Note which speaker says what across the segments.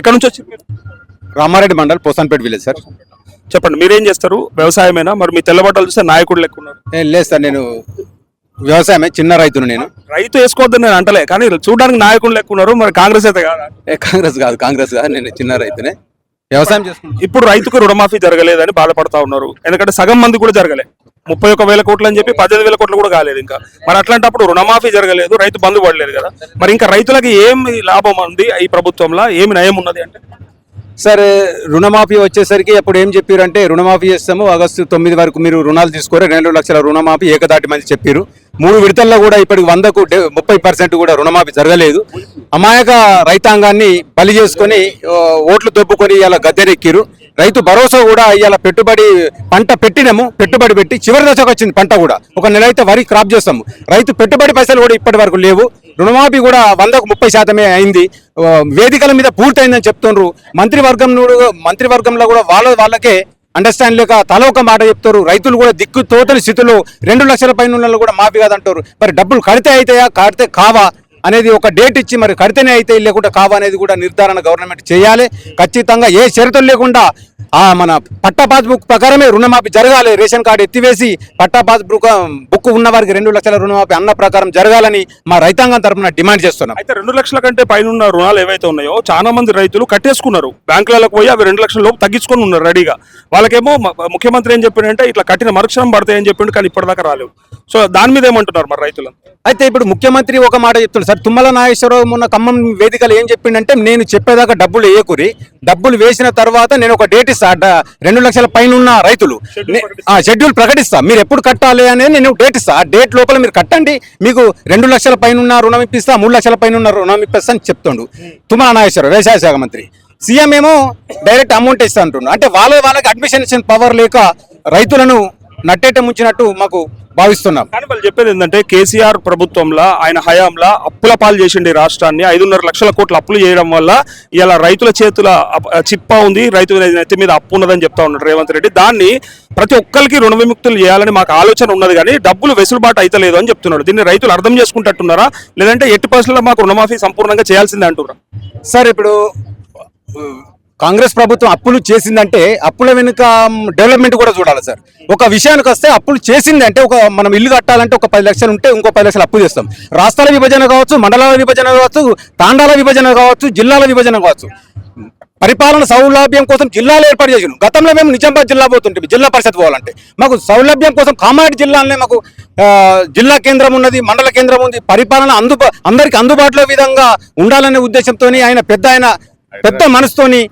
Speaker 1: ఎక్కడ నుంచి వచ్చి మీరు?
Speaker 2: Ramareddy mandal Posanpet village sir.
Speaker 1: చెప్పండి మీరేం చేస్తారు? వ్యవసాయమేనా? మరి మీ తెల్లబట్టలు చూస్తే నాయకుడు లెక్క ఉన్నారు.
Speaker 2: నేను లేదు సార్ నేను వ్యవసాయమే చిన్న రైతును నేను.
Speaker 1: రైతు వేసుకోవద్దని నేను అంటలే కానీ చూడడానికి నాయకుడు లెక్క ఉన్నారు మరి కాంగ్రెస్ అయితే కాదా?
Speaker 2: ఏ కాంగ్రెస్ కాదు కాంగ్రెస్ కాదు నేను చిన్న రైతునే. వ్యవసాయం చేసుకుంటాను
Speaker 1: ఇప్పుడు రైతుకు రుణమాఫీ జరగలేదని బాధపడతా ఉన్నారు. ఎందుకంటే సగం మంది కూడా జరగలే. ముప్పై ఒక వేల కోట్లు అని చెప్పి పద్దెనిమిది వేల కోట్లు కూడా కాలేదు ఇంకా. మరి అట్లాంటప్పుడు రుణమాఫీ జరగలేదు రైతు బంధు పడలేదు కదా. మరి ఇంకా రైతులకి ఏమి లాభం ఉంది ఈ ప్రభుత్వంలో? ఏమి నయం ఉన్నది అంటే?
Speaker 2: సార్ రుణమాఫీ వచ్చేసరికి అప్పుడు ఏం చెప్పారంటే రుణమాఫీ చేస్తాము ఆగస్టు తొమ్మిది వరకు మీరు రుణాలు తీసుకోరు రెండు లక్షల రుణమాఫీ ఏకదాటి మంది చెప్పారు. మూడు విడతల్లో కూడా ఇప్పటికి వందకు ముప్పై పర్సెంట్ కూడా రుణమాఫీ జరగలేదు. అమాయక రైతాంగాన్ని బలి చేసుకొని ఓట్లు దొబ్బుకొని ఇలా గద్దెనెక్కిరు రైతు భరోసా కూడా ఇలా పెట్టుబడి పంట పెట్టినాము పెట్టుబడి పెట్టి చివరి దశకు వచ్చింది పంట కూడా. ఒక నెల అయితే వరి క్రాప్ చేస్తాము. రైతు పెట్టుబడి పైసలు కూడా ఇప్పటి వరకు లేవు. రుణమాఫీ కూడా వందకు ముప్పై శాతమే అయింది. వేదికల మీద పూర్తయిందని చెప్తున్నారు మంత్రివర్గం మంత్రివర్గంలో కూడా వాళ్ళ వాళ్ళకే అండర్స్టాండ్ లేక తల ఒక మాట చెప్తారు. రైతులు కూడా దిక్కు తోతని స్థితిలో రెండు లక్షల పైన ఉన్న కూడా మాఫీ కాదంటారు. మరి డబ్బులు కడితే అవుతాయా కడితే కావా? అనేది ఒక డేట్ ఇచ్చి మరి కడితేనే అయితే లేకుండా కావా అనేది కూడా నిర్ధారణ గవర్నమెంట్ చేయాలి. ఖచ్చితంగా ఏ షరతులు లేకుండా ఆ మన పట్టా పాస్బుక్ ప్రకారమే రుణమాఫీ జరగాలి. రేషన్ కార్డు ఎత్తివేసి పట్టా పాస్బుక్ బుక్ ఉన్న వారికి రెండు లక్షల రుణమాఫీ అన్న ప్రకారం జరగాలని మా రైతాంగం తరఫున డిమాండ్ చేస్తున్నాం.
Speaker 1: అయితే రెండు లక్షల కంటే పైన రుణాలు ఏవైతే ఉన్నాయో చాలా మంది రైతులు కట్టేసుకున్నారు. బ్యాంకులకు పోయి అవి రెండు లక్షల లోపు తగ్గించుకొని ఉన్నారు రెడీగా. వాళ్ళకేమో ముఖ్యమంత్రి ఏం చెప్పిండంటే ఇట్లా కట్టిన మరుక్షణం పడతాయని చెప్పిండు కానీ ఇప్పటిదాకా రాలేవు సో దాని మీద ఏమంటున్నారు మరి రైతులు?
Speaker 2: అయితే ఇప్పుడు ముఖ్యమంత్రి ఒక మాట చెప్తున్నాడు సార్ తుమ్మల నాగేశ్వరరావు మొన్న ఖమ్మం వేదికలు ఏం చెప్పిండంటే నేను చెప్పేదాకా డబ్బులు వేయకురి. డబ్బులు వేసిన తర్వాత నేను ఒక డేట్ ఇస్తా రెండు లక్షల పైన ఉన్న రైతులు షెడ్యూల్ ప్రకటిస్తా. మీరు ఎప్పుడు కట్టాలి అనేది నేను డేట్ ఇస్తా. ఆ డేట్ లోపల మీరు కట్టండి. మీకు రెండు లక్షల పైన ఉన్న రుణం ఇప్పిస్తా మూడు లక్షల పైన ఉన్న రుణం ఇప్పిస్తా అని చెప్తుండు తుమ్మల నాగేశ్వరరావు వ్యవసాయ శాఖ మంత్రి. సీఎం ఏమో డైరెక్ట్ అమౌంట్ ఇస్తా అంటుండు. అంటే వాళ్ళ వాళ్ళకి అడ్మిషన్ పవర్ లేక రైతులను నట్టేట ముంచినట్టు మాకు భావిస్తున్నాం.
Speaker 1: కానీ వాళ్ళు చెప్పేది ఏంటంటే కేసీఆర్ ప్రభుత్వంలో ఆయన హయాంలో అప్పుల పాలు చేసిండి రాష్ట్రాన్ని. ఐదున్నర లక్షల కోట్ల అప్పులు చేయడం వల్ల ఇలా రైతుల చేతుల చిప్ప ఉంది. రైతు నెత్తి మీద అప్పు ఉన్నదని చెప్తా ఉన్నాడు రేవంత్ రెడ్డి. దాన్ని ప్రతి ఒక్కరికి రుణ విముక్తులు చేయాలని మాకు ఆలోచన ఉన్నది కానీ డబ్బులు వెసులుబాటు అయితలేదు అని చెప్తున్నాడు దీన్ని రైతులు అర్థం చేసుకుంటున్నారా లేదంటే ఎట్టి పరిస్థితుల్లో మాకు రుణమాఫీ సంపూర్ణంగా చేయాల్సిందే అంటున్నారా?
Speaker 2: సార్ ఇప్పుడు కాంగ్రెస్ ప్రభుత్వం అప్పులు చేసిందంటే అప్పుల వెనుక డెవలప్మెంట్ కూడా చూడాలి సార్. ఒక విషయానికి వస్తే అప్పులు చేసిందంటే ఒక మనం ఇల్లు కట్టాలంటే ఒక పది లక్షలు ఉంటే ఇంకో పది లక్షలు అప్పు చేస్తాం. రాష్ట్రాల విభజన కావచ్చు మండలాల విభజన కావచ్చు తాండాల విభజన కావచ్చు జిల్లాల విభజన కావచ్చు. పరిపాలన సౌలభ్యం కోసం జిల్లాలు ఏర్పాటు చేసినాం గతంలో మేము నిజామాబాద్ జిల్లా పోతుంటే జిల్లా పరిషత్ పోవాలంటే. మాకు సౌలభ్యం కోసం కామారెడ్డి జిల్లాలోనే మాకు జిల్లా కేంద్రం ఉన్నది మండల కేంద్రం ఉంది. పరిపాలన అందుబా అందరికి అందుబాటులో విధంగా ఉండాలనే ఉద్దేశంతో ఆయన పెద్ద ఆయన పెద్ద మనసుతోని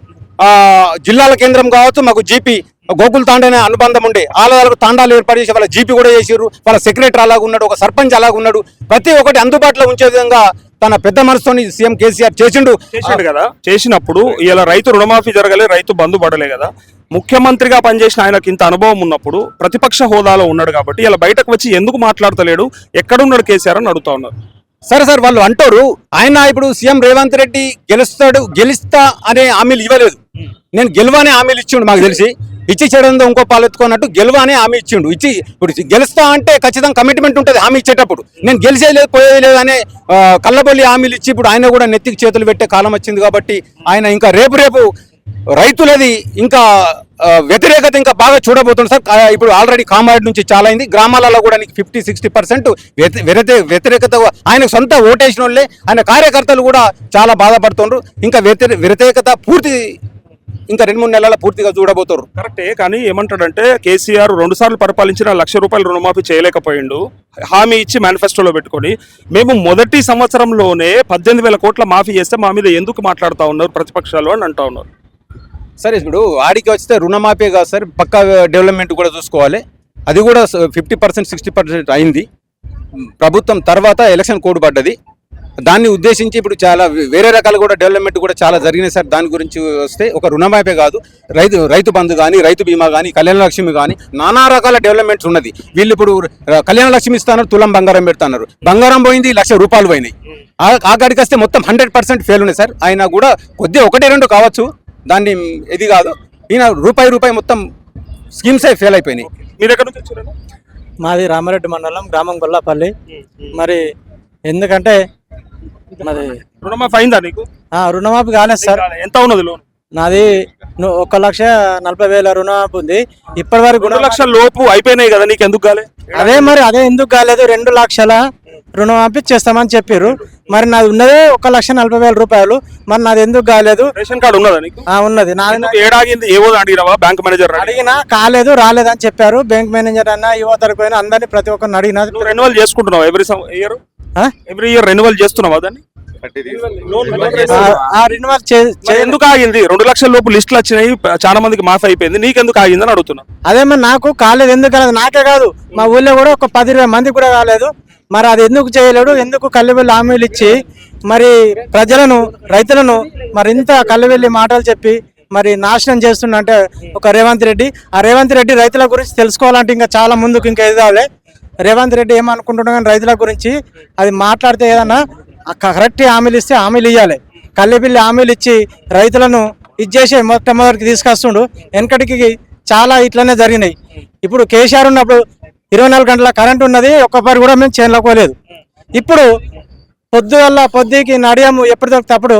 Speaker 2: జిల్లాల కేంద్రం కావచ్చు మాకు జీపీ గోకుల్ తాండా అనే అనుబంధం ఉండే. ఆలయాలకు తాండాలు ఏర్పాటు చేసి వాళ్ళ జీపీ కూడా చేసారు వాళ్ళ సెక్రటరీ అలాగ ఉన్నాడు ఒక సర్పంచ్ అలాగ ఉన్నాడు. ప్రతి ఒక్కటి అందుబాటులో ఉంచే విధంగా తన పెద్ద మనసుతోని సీఎం కేసీఆర్ చేసిండు.
Speaker 1: చేసాడు కదా? చేసినప్పుడు ఇలా రైతు రుణమాఫీ జరగలే రైతు బంధు పడలే కదా? ముఖ్యమంత్రిగా పనిచేసిన ఆయనకి ఇంత అనుభవం ఉన్నప్పుడు ప్రతిపక్ష హోదాలో ఉన్నాడు కాబట్టి ఇలా బయటకు వచ్చి ఎందుకు మాట్లాడతలేడు? ఎక్కడున్నాడు కేసీఆర్ అని అడుగుతా ఉన్నారు.
Speaker 2: సరే సార్ వాళ్ళు అంటారు ఆయన ఇప్పుడు సీఎం రేవంత్ రెడ్డి గెలుస్తాడు గెలుస్తా అనే హామీలు ఇవ్వలేదు. నేను గెలువనే హామీలు ఇచ్చిండు మాకు తెలిసి. ఇచ్చి చేయడంతో ఇంకో పాలెత్తుకున్నట్టు గెలువ అనే హామీ ఇచ్చిండు. ఇచ్చి ఇప్పుడు గెలుస్తా అంటే ఖచ్చితంగా కమిట్మెంట్ ఉంటుంది హామీ ఇచ్చేటప్పుడు. నేను గెలిచేది లేదు పోయేది లేదు అనే కళ్ళబొల్లి హామీలు ఇచ్చి ఇప్పుడు ఆయన కూడా నెత్తికి చేతులు పెట్టే కాలం వచ్చింది కాబట్టి ఆయన ఇంకా రేపు రేపు రైతులది ఇంకా వ్యతిరేకత ఇంకా బాగా చూడబోతుంది సార్. ఇప్పుడు ఆల్రెడీ కామారెడ్డి నుంచి చాలా అయింది. గ్రామాలలో కూడా నీకు ఫిఫ్టీ సిక్స్టీ పర్సెంట్ వ్యతిరేకత ఆయన సొంత ఓటేసిన వాళ్ళే ఆయన కార్యకర్తలు కూడా చాలా బాధపడుతుండ్రు. ఇంకా వ్యతిరే వ్యతిరేకత పూర్తి ఇంకా రెండు మూడు నెలల పూర్తిగా చూడబోతున్నారు.
Speaker 1: కరెక్టే కానీ ఏమంటాడంటే కేసీఆర్ రెండు సార్లు పరిపాలించిన లక్ష రూపాయలు రుణమాఫీ చేయలేకపోయిండు. హామీ ఇచ్చి మేనిఫెస్టోలో పెట్టుకొని మేము మొదటి సంవత్సరంలోనే పద్దెనిమిది వేల కోట్ల మాఫీ చేస్తే మా మీద ఎందుకు మాట్లాడుతూ ఉన్నారు ప్రతిపక్షాలు అని అంటా ఉన్నారు.
Speaker 2: సరే ఇప్పుడు ఆడికి వస్తే రుణమాఫీ కాదు సార్ పక్క డెవలప్మెంట్ కూడా చూసుకోవాలి. అది కూడా ఫిఫ్టీ పర్సెంట్ సిక్స్టీ పర్సెంట్ అయింది. ప్రభుత్వం తర్వాత ఎలక్షన్ కోడ్ పడ్డది దాన్ని ఉద్దేశించి ఇప్పుడు చాలా వేరే రకాలు కూడా డెవలప్మెంట్ కూడా చాలా జరిగినాయి సార్. దాని గురించి వస్తే ఒక రుణమాపే కాదు. రైతు రైతు బంధు కానీ రైతు బీమా కానీ కళ్యాణ లక్ష్మి కానీ నానా రకాల డెవలప్మెంట్స్ ఉన్నది. వీళ్ళు ఇప్పుడు కళ్యాణ లక్ష్మి ఇస్తున్నారు తులం బంగారం పెడుతున్నారు. బంగారం పోయింది లక్ష రూపాయలు పోయినాయి. ఆ- ఆ కాడికి వస్తే మొత్తం హండ్రెడ్ పర్సెంట్ ఫెయిల్ ఉన్నాయి సార్. ఆయన కూడా కొద్దిగా ఒకటి రెండు కావచ్చు. దాన్ని ఇది కాదు. ఈయన రూపాయి రూపాయి మొత్తం స్కీమ్సే ఫెయిల్ అయిపోయినాయి.
Speaker 1: మీరు ఎక్కడి నుంచి వచ్చారు
Speaker 3: మాది రామారెడ్డి మండలం గ్రామం గొల్లపల్లి. మరి ఎందుకంటే నాది
Speaker 1: రుణమాఫీ అయిందా నీకు?
Speaker 3: ఆ, రుణమాఫీ కాలేదు సార్.
Speaker 1: ఎంత ఉన్నది లోన్?
Speaker 3: నాది ఒక లక్ష నలభై వేల రుణమాఫీ ఉంది. ఇప్పటి వరకు
Speaker 1: రెండు లక్షల లోపు అయిపోయినాయి కదా నీకు ఎందుకు కాలే?
Speaker 3: అదే మరి అదే ఎందుకు కాలేదు? రెండు లక్షల రుణమాఫీ చేస్తామని చెప్పారు మరి నాది ఉన్నదే ఒక లక్ష నలభై వేల రూపాయలు. మరి నాది ఎందుకు కాలేదు?
Speaker 1: రేషన్ కార్డు ఉన్నదా నీకు?
Speaker 3: ఆ ఉన్నది. నాది
Speaker 1: ఏడాగింది? ఏవో అడిగినావా? బ్యాంక్ మేనేజర్
Speaker 3: అడిగినా కాలేదు రాలేదని చెప్పారు. బ్యాంక్ మేనేజర్ అన్న యువతరకు పోయిన అందరినీ ప్రతి ఒక్కరిని అడిగినా.
Speaker 1: నువ్వు రెన్యువల్ చేసుకుంటున్నావు ఎవ్రీ ఇయర్
Speaker 3: ఆ?
Speaker 1: ఎవ్రీ ఇయర్ రెన్యువల్ చేస్తున్నావా దాన్ని?
Speaker 3: ఆ- ఆ రినివల్ చే
Speaker 1: మరి
Speaker 3: చే-
Speaker 1: ఎందుకు ఆగింది? రెండు లక్షల లోపు లిస్టులు వచ్చినాయి ప- చాలా మందికి మాఫ్ అయిపోయింది. నీకెందుకు ఆగిందని అడుగుతున్నా.
Speaker 3: అదే మరి నాకు కాలేదు ఎందుకు కాలేదు? నాకే కాదు. మా ఊళ్ళో కూడా ఒక పది ఇరవై మంది కూడా కాలేదు మరి అది ఎందుకు చేయలేడు? ఎందుకు కళ్ళవెళ్ళి హామీలు ఇచ్చి మరి ప్రజలను రైతులను మరి ఇంత కళ్ళవెళ్ళి మాటలు చెప్పి మరి నాశనం చేస్తుండంటే ఒక రేవంత్ రెడ్డి. ఆ రేవంత్ రెడ్డి రైతుల గురించి తెలుసుకోవాలంటే ఇంకా చాలా ముందుకు ఇంకా ఎదగాలి. రేవంత్ రెడ్డి ఏమనుకుంటున్నాం కానీ రైతుల గురించి అది మాట్లాడితే ఏదన్నా కరెక్ట్ హామీలు ఇస్తే హామీలు ఇవ్వాలి కళ్ళెపిల్లి హామీలు ఇచ్చి రైతులను ఇచ్చేసి మొట్టమొదటికి తీసుకొస్తుండు. వెనకటికి చాలా ఇట్లనే జరిగినాయి. ఇప్పుడు కేసీఆర్ ఉన్నప్పుడు ఇరవై నాలుగు గంటల కరెంట్ ఉన్నది ఒక్కసారి కూడా మేము చేనుకోలేదు ఇప్పుడు పొద్దు వల్ల పొద్దుకి నడియాము ఎప్పుడు దొరికితే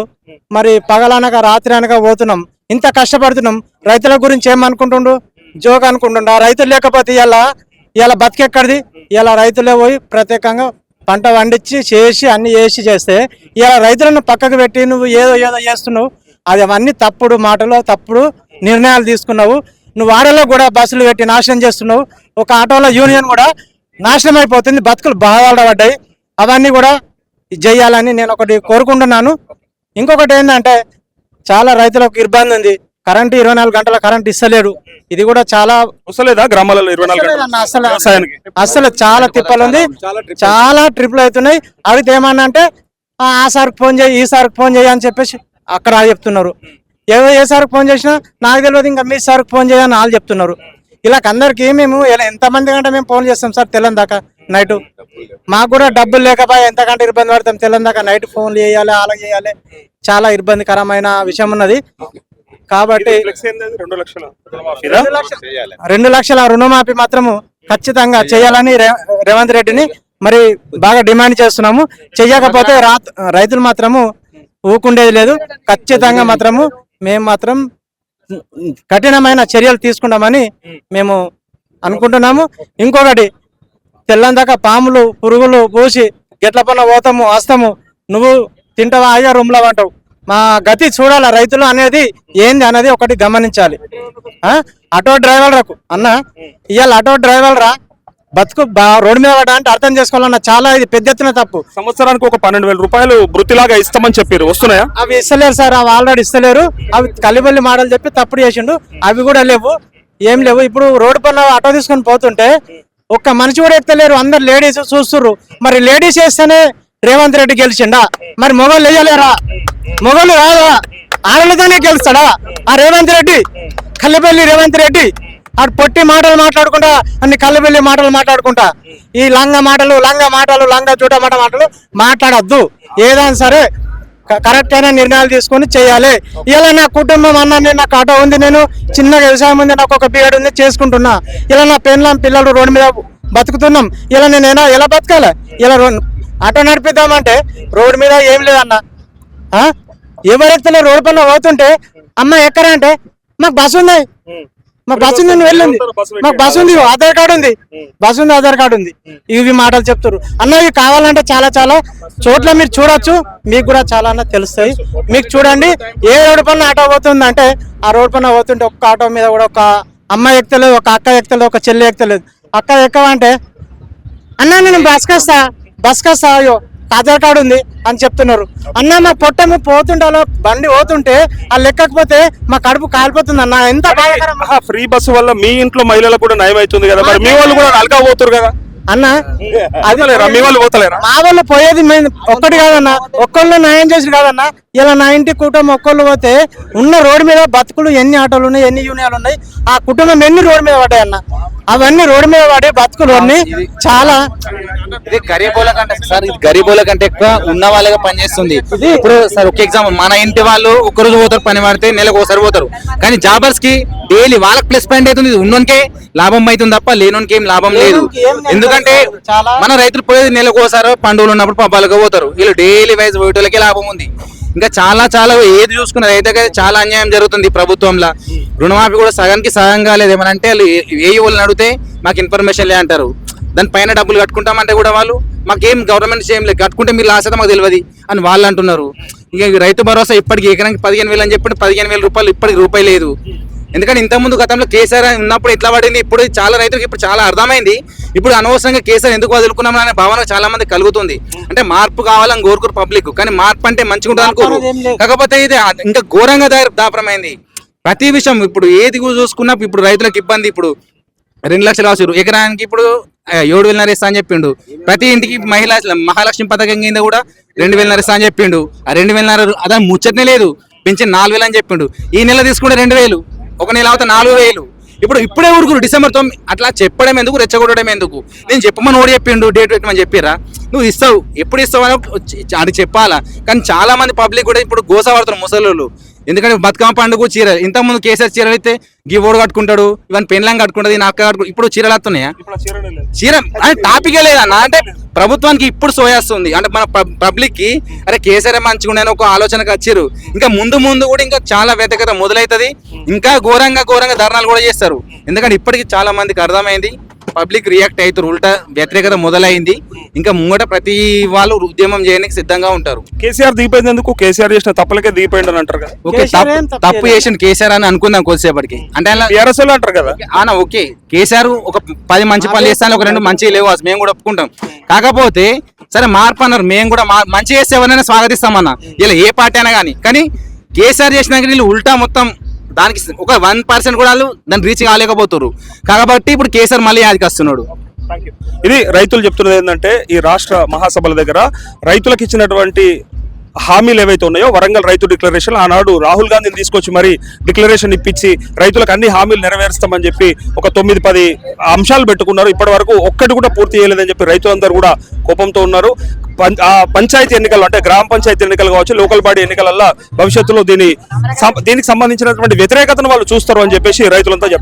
Speaker 3: మరి పగలనక రాత్రి అనక పోతున్నాం. ఇంత కష్టపడుతున్నాం. రైతుల గురించి ఏమనుకుంటుండు జోక్ అనుకుంటుండు ఆ రైతులు లేకపోతే ఇలా ఇలా బతికెక్కడిది? ఇలా రైతులే పోయి ప్రత్యేకంగా పంట పండించి చేసి అన్ని చేసి చేస్తే ఇలా రైతులను పక్కకు పెట్టి నువ్వు ఏదో ఏదో చేస్తున్నావు. అది అవన్నీ తప్పుడు మాటలు తప్పుడు నిర్ణయాలు తీసుకున్నావు. నువ్వు ఆడలో కూడా బస్సులు పెట్టి నాశనం చేస్తున్నావు. ఒక ఆటోలో యూనియన్ కూడా నాశనం అయిపోతుంది. బతుకులు బాగా పడ్డాయి. అవన్నీ కూడా చేయాలని నేను ఒకటి కోరుకుంటున్నాను. ఇంకొకటి ఏంటంటే చాలా రైతులకు ఇబ్బంది ఉంది. కరెంట్ ఇరవై నాలుగు గంటల కరెంట్ ఇస్తలేడు. ఇది కూడా చాలా
Speaker 1: వస్తలేదా గ్రామాలలో ఇరవై
Speaker 3: అసలు అసలు చాలా తిప్పలు ఉంది. చాలా ట్రిప్లు అవుతున్నాయి. అడిగితే ఏమన్నా అంటే "ఆ, సార్కి ఫోన్ చేయి ఈ సార్కి ఫోన్ చేయి అని చెప్పేసి అక్కడ చెప్తున్నారు. ఏదో ఏ సార్కి ఫోన్ చేసినా నాకు తెలియదు ఇంకా మీ సార్కి ఫోన్ చేయని వాళ్ళు చెప్తున్నారు. ఇలా అందరికి మేము ఇలా ఎంతమంది కంటే మేము ఫోన్ చేస్తాం సార్ తెల్లని దాకా నైట్. మాకు కూడా డబ్బులు లేకపోయి ఎంతకంటే ఇబ్బంది పడతాం తెల్లని దాకా నైట్ ఫోన్లు చేయాలి అలా చేయాలి. చాలా ఇబ్బందికరమైన విషయం ఉన్నది. కాబట్టి?
Speaker 1: రెండు లక్షల.
Speaker 3: రుణమాఫీ మాత్రము ఖచ్చితంగా చేయాలని రే- రేవంత్ రెడ్డిని మరి బాగా డిమాండ్ చేస్తున్నాము. చెయ్యకపోతే రా- రైతులు మాత్రము ఊకుండేది లేదు. ఖచ్చితంగా మాత్రము మేము మాత్రం కఠినమైన చర్యలు తీసుకుంటామని మేము. అనుకుంటున్నాము. ఇంకొకటి తెల్లందాక పాములు పురుగులు పూసి గెట్ల పన్న పోతాము వస్తాము నువ్వు తింటావా? అయ్యా రూమ్లో అంటావు మా గతి చూడాల రైతులు అనేది ఏంది అనేది ఒకటి గమనించాలి? ఆటో డ్రైవర్లకు అన్న ఇవాళ ఆటో డ్రైవర్ రా బతుకు బా రోడ్డు మీద అంటే అర్థం చేసుకోవాలన్న చాలా ఇది పెద్ద ఎత్తున తప్పు.
Speaker 1: సంవత్సరానికి ఒక పన్నెండు వేల రూపాయలు వృత్తిలాగా ఇస్తామని చెప్పారు. వస్తున్నాయా?
Speaker 3: అవి ఇస్తలేరు సార్ అవి ఆల్రెడీ ఇస్తలేరు. అవి కలిబల్లి మాటలు చెప్పి తప్పుడు చేసిండు. అవి కూడా లేవు. ఏం లేవు. ఇప్పుడు రోడ్డు పైన ఆటో తీసుకొని పోతుంటే ఒక్క మనిషి కూడా ఎత్తలేరు. అందరు లేడీస్ చూస్తుర్రు. మరి లేడీస్ వేస్తేనే రేవంత్ రెడ్డి గెలిచిండా? మరి మొగోళ్ళు వేయలేరా? మొగోళ్ళు రాదా? ఆడలతోనే గెలుస్తాడా? ఆ రేవంత్ రెడ్డి? కల్లెపల్లి రేవంత్ రెడ్డి? అటు పొట్టి మాటలు మాట్లాడుకుంటా అన్ని కల్లెపల్లి మాటలు మాట్లాడుకుంటా. ఈ లంగ మాటలు లంగ మాటలు లంగ చూడ మాట మాటలు మాట్లాడద్దు. ఏదైనా సరే కరెక్ట్ అయిన నిర్ణయాలు తీసుకొని చేయాలి. ఇలా నా కుటుంబం అన్న నేను నాకు ఆటో ఉంది నేను చిన్న వ్యవసాయం ఉంది నాకు ఒక పీరియడ్ ఉంది చేసుకుంటున్నా. ఇలా నా పెన్లం పిల్లలు రోడ్డు మీద బతుకుతున్నాం. ఇలా నేను ఎలా ఎలా బతకాలి? ఇలా ఆటో నడిపిద్దామంటే రోడ్డు మీద ఏం లేదన్న. ఆ? రోడ్డు పైన పోతుంటే అమ్మ ఎక్కరా అంటే మాకు బస్సు ఉంది. మాకు బస్సు ఉంది నువ్వు వెళ్ళింది మాకు బస్సు ఉంది ఆధార్ కార్డు ఉంది. బస్సు ఉంది ఆధార్ కార్డు ఉంది. ఇవి మాటలు చెప్తారు. అన్న ఇవి కావాలంటే చాలా చాలా చోట్ల మీరు చూడొచ్చు. మీకు కూడా చాలా అన్న తెలుస్తాయి. మీకు చూడండి ఏ రోడ్డు పైన ఆటో పోతుంది అంటే ఆ రోడ్డు పైన పోతుంటే ఒక్క ఆటో మీద కూడా ఒక అమ్మాయి ఎక్కలేదు ఒక అక్క ఎక్కలేదు ఒక చెల్లి ఎక్కలేదు అక్క ఎక్కవంటే అన్న నేను బస్ కస్తా బస్ కస్తా అయ్యో. ఆధార్ కార్డు ఉంది అని చెప్తున్నారు. అన్న మా పొట్టము పోతుంటే అలా బండి పోతుంటే ఆ లెక్కకపోతే మా కడుపు కాలిపోతుంది అన్న. ఎంత
Speaker 1: ఫ్రీ బస్సు వల్ల మీ ఇంట్లో మహిళలకు కూడా నయం అవుతుంది కదా మరి? మీ వాళ్ళు కూడా అలగా పోతారు కదా?
Speaker 3: అన్న
Speaker 1: మీ వాళ్ళు పోతలేరా?
Speaker 3: మా వాళ్ళు పోయేది మేము ఒక్కటి కాదన్న ఒక్కళ్ళు న్యాయం చేసి కాదన్న ఇలా నా ఇంటి కుటుంబం ఒక్కళ్ళు పోతే ఉన్న రోడ్డు మీద బతుకులు ఎన్ని ఆటోలు ఉన్నాయి ఎన్ని యూనియాలు ఉన్నాయి ఆ కుటుంబం ఎన్ని రోడ్డు మీద పడ్డాయి అన్న? అవన్నీ రోడ్డు మీద పడే బతుకులు అన్ని చాలా
Speaker 4: ఇది గరీబోల కంటే సార్ ఇది గరీబోల కంటే ఎక్కువ ఉన్న వాళ్ళగా పనిచేస్తుంది. ఇప్పుడు సార్ ఒక ఎగ్జాంపుల్ మన ఇంటి వాళ్ళు ఒక రోజు పోతారు పని పడితే నెలకు ఒకసారి పోతారు. కానీ జాబర్స్కి డైలీ వాళ్ళకి ప్లస్ పాయింట్ అవుతుంది ఉన్నోనికే లాభం అవుతుంది తప్ప లేనోనికి ఏం లాభం లేదు.
Speaker 3: లేదు.
Speaker 4: ఎందుకంటే
Speaker 3: చాలా-
Speaker 4: మన రైతులు పోయేది నెలకు ఒకసారి పండుగలు ఉన్నప్పుడు పబ్బాలుగా పోతారు. వీళ్ళు డైలీ వైజ్ పోయేటోళ్ళకే లాభం ఉంది. ఇంకా చాలా చాలా ఏది చూసుకున్న రైతుకే చాలా అన్యాయం జరుగుతుంది ప్రభుత్వంలో. రుణమాఫీ కూడా సగానికి సగం కాలేదు. ఏమనంటే వాళ్ళు ఏ- వాళ్ళని అడిగితే మాకు ఇన్ఫర్మేషన్ లే అంటారు. దానిపైన డబ్బులు కట్టుకుంటామంటే కూడా వాళ్ళు మాకేం గవర్నమెంట్ చేయం లేదు. కట్టుకుంటే మీరు లాస్ అయితే మాకు తెలియదు అని వాళ్ళు అంటున్నారు. ఇక రైతు భరోసా ఇప్పటికి ఎకరానికి పదిహేను వేలు అని చెప్పి పదిహేను వేల రూపాయలు ఇప్పటికి రూపాయి లేదు. ఎందుకంటే ఇంతకుముందు గతంలో కేసీఆర్ ఉన్నప్పుడు ఇట్లా పడింది ఇప్పుడు చాలా రైతులకు ఇప్పుడు చాలా అర్థమైంది. ఇప్పుడు అనవసరంగా కేసీఆర్ ఎందుకు వదులుకున్నాం అనే భావన చాలా మంది కలుగుతుంది. అంటే మార్పు కావాలని కోరుకోరు పబ్లిక్ కానీ మార్పు అంటే మంచిగా ఉంటుంది అనుకోరు. కాకపోతే ఇది ఇంకా ఘోరంగా దారి దాపరమైంది. ప్రతి విషయం ఇప్పుడు ఏది చూసుకున్నా ఇప్పుడు రైతులకు ఇబ్బంది ఇప్పుడు. రెండు లక్షలు రాసారు ఎకరానికి ఇప్పుడు ఏడు వేలు నరేస్తా అని చెప్పిండు. ప్రతి ఇంటికి మహిళా మహాలక్ష్మి పథకం కింద కూడా రెండు వేలు నరేస్తా అని చెప్పిండు. ఆ రెండు వేల నర అదే ముచ్చటనే లేదు. పెంచిన నాలుగు వేలు అని చెప్పిండు. ఈ నెల తీసుకుంటే రెండు వేలు. ఒక నెల అవుతా నాలుగు వేలు. ఇప్పుడు ఇప్పుడే ఊరుకురు డిసెంబర్ తొమ్మిది అట్లా చెప్పడం ఎందుకు రెచ్చగొట్టడం ఎందుకు? నేను చెప్పమని ఓడి చెప్పిండు డేట్ పెట్టమని చెప్పిరా నువ్వు ఇస్తావు ఎప్పుడు ఇస్తావు అని అది చెప్పాలా? కానీ చాలా మంది పబ్లిక్ కూడా ఇప్పుడు గోస పడుతున్నారు ముసలోళ్ళు. ఎందుకంటే బతుకమ్మ పండుగ చీర ఇంతకుముందు కేసీఆర్ చీరలు అయితే గివోడు కట్టుకుంటాడు ఇవన్నీ పెన్లం కట్టుకుంటది నా అక్క కట్టుకుంటు ఇప్పుడు చీరలు వస్తున్నాయా? చీర అంటే టాపికే లేదన్న అంటే ప్రభుత్వానికి ఇప్పుడు సోయేస్తుంది అంటే మన పబ్లిక్కి అరే కేసీఆర్ మంచిగా ఒక ఆలోచనకు వచ్చారు. ఇంకా ముందు ముందు కూడా ఇంకా చాలా వ్యతిరేకత మొదలవుతుంది ఇంకా ఘోరంగా ఘోరంగా ధర్నాలు కూడా చేస్తారు. ఎందుకంటే ఇప్పటికి చాలా మందికి అర్థమైంది. పబ్లిక్ రియాక్ట్ అవుతారు ఉల్టా వ్యతిరేకత మొదలైంది. ఇంకా ముంగట ప్రతి వాళ్ళు ఉద్యమం చేయడానికి సిద్ధంగా ఉంటారు.
Speaker 1: కేసీఆర్ దిగిపోయింది ఎందుకు కేసీఆర్ చేసిన తప్పలకే దిగిపోయింది అని అంటారు కదా.
Speaker 4: ఓకే తప్పు చేసిన కేసీఆర్ అని అనుకుందాం కొద్దిసేపటికి. అంటే
Speaker 1: టీఆర్ఎస్ అంటారు కదా.
Speaker 4: ఆనా ఓకే. కేసీఆర్ ఒక పది మంచి పనులు చేస్తాను ఒక రెండు మంచి లేవు అసలు మేము కూడా ఒప్పుకుంటాం. కాకపోతే సరే మార్పు అన్నారు మేము కూడా మా- మంచి చేస్తే ఎవరైనా స్వాగతిస్తామన్న. ఇలా ఏ పార్టీ అయినా కానీ. కానీ కేసీఆర్ చేసినాక వీళ్ళు ఉల్టా మొత్తం దానికి ఒక వన్ పర్సెంట్ కూడా వాళ్ళు దాన్ని రీచ్ కాలేకపోతారు కాబట్టి ఇప్పుడు కేసీఆర్ మళ్ళీ యాదికి వస్తున్నాడు.
Speaker 1: ఇది రైతులు చెప్తున్నది ఏంటంటే ఈ రాష్ట్ర మహాసభల దగ్గర రైతులకు ఇచ్చినటువంటి హామీలు ఏవైతే ఉన్నాయో వరంగల్ రైతు డిక్లరేషన్ ఆనాడు రాహుల్ గాంధీని తీసుకొచ్చి మరి డిక్లరేషన్ ఇప్పించి రైతులకు అన్ని హామీలు నెరవేరుస్తామని చెప్పి ఒక తొమ్మిది పది అంశాలు పెట్టుకున్నారు. ఇప్పటి వరకు ఒక్కటి కూడా పూర్తి చేయలేదని చెప్పి రైతులందరూ కూడా కోపంతో ఉన్నారు. పంచాయతీ ఎన్నికలు అంటే గ్రామ పంచాయతీ ఎన్నికలు కావచ్చు లోకల్ బాడీ ఎన్నికలల్లో భవిష్యత్తులో దీని సం- దీనికి సంబంధించినటువంటి వ్యతిరేకతను వాళ్ళు చూస్తారు అని చెప్పేసి రైతులంతా చెప్తారు